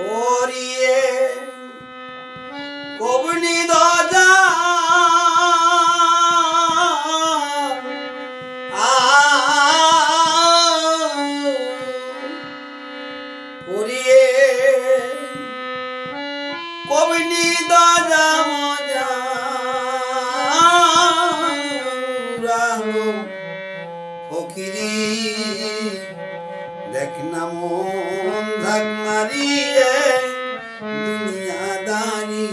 করিয়ে কবনি দজা করিয়ে কবনি দজা। দেখ না মন ধাক মারিয়ে দুনিয়াদারি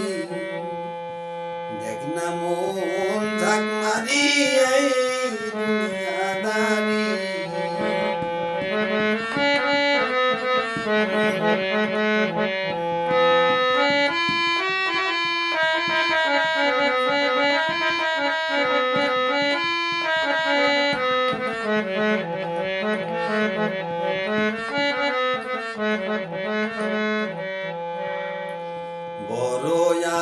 দেখ না মন ধাক মারিয়ে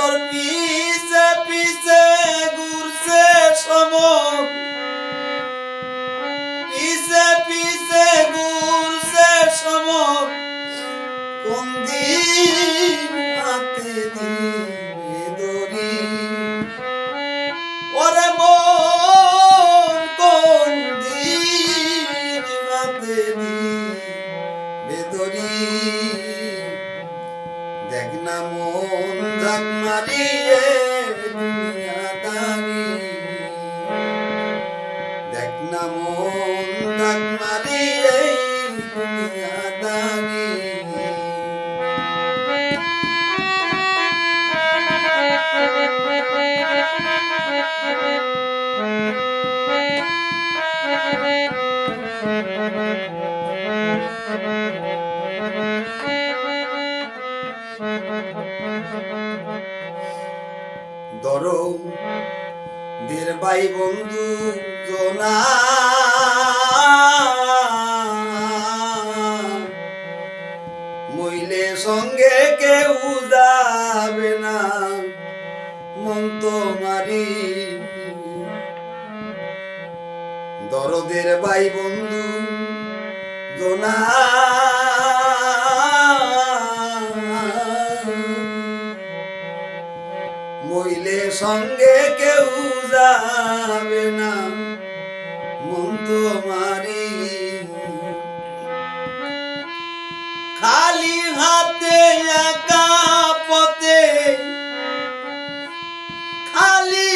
তোর পিছে পিছে ঘুরছে সময়। পিছে পিছে ঘুরছে সময়। কোন দিন হাতে দিবে ঝাক মারিয়ে দুনিয়াদারি ভাই বন্ধু জনা মইলে সঙ্গে কেউ যাবে না। মন তো মারি। দরদের ভাই বন্ধু জনা। মইলে সঙ্গে কেউ যাবে না। মন একা খালি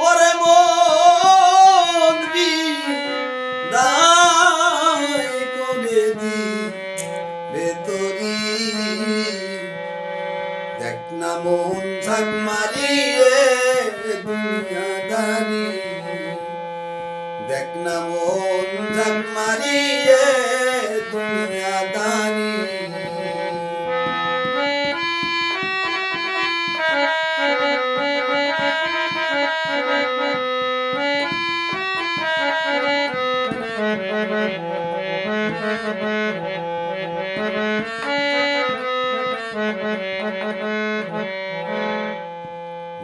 ওরে দেখ না মন ঝাক মারিয়ে দুনিয়াদারি দেখ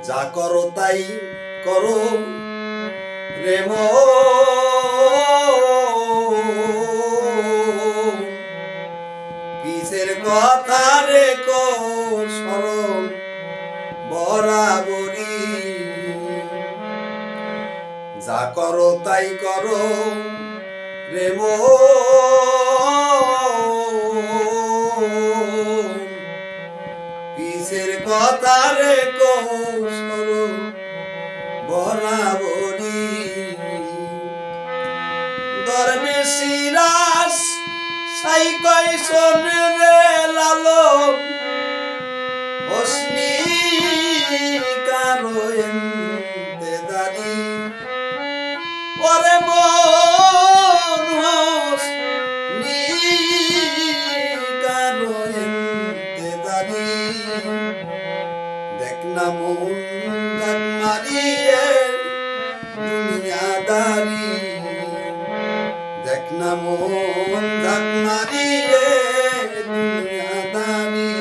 যা করো তাই করো প্রেম পিসের কথা রেখো স্মরণ বরাবরি? যা করো তাই করো প্রেম কথারে কৌশল সাই কই শোনে রে লালন হোসনি কারও এন্তেদারি ওরে মন হোসনি কারও এন্তেদারি দেখ না মন মারিয়ে দেখ না মন দেখ মারিয়ে দুনিয়াদারি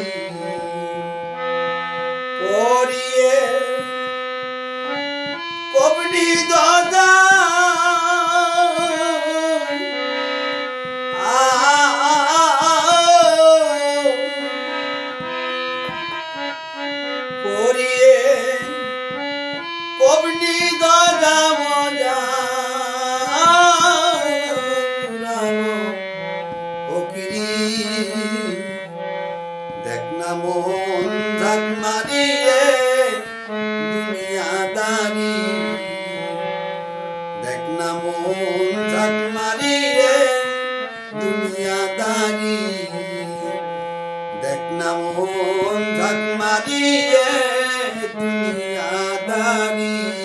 পড়িয়ে কবডি দাদা দেখ না মন ঝাক মারিয়ে দুনিয়াদারি দেখ না মন ধান মারিয়ে দুনিয়াদারি দেখ না মন ধান মারিয়ে দুনিয়াদারি